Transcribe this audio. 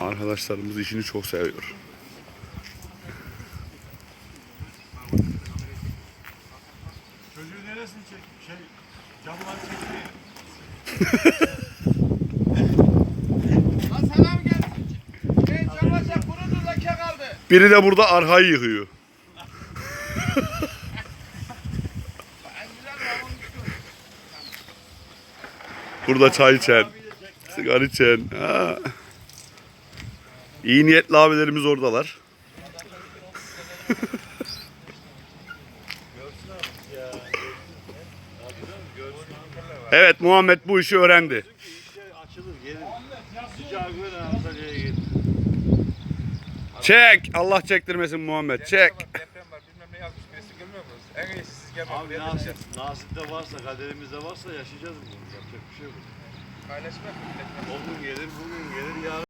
Arkadaşlarımız işini çok seviyor. Çocuğu neresini çek? Şey, camları çekmeyin. Lan selam gelsin. Ben çamaşır kurudu leke kaldı. Biri de burada arkayı yıkıyor. Burada çay içen, sigara içen. Ha. İyi niyetli abilerimiz oradalar. evet Muhammed bu işi öğrendi. Çek. Allah çektirmesin Muhammed. Çek. Abi nasip, nasipte varsa, kaderimizde varsa yaşayacağız bunu. Yapacak bir şey yok. Paylaşmak mı? O gün gelir, bugün gelir, yarın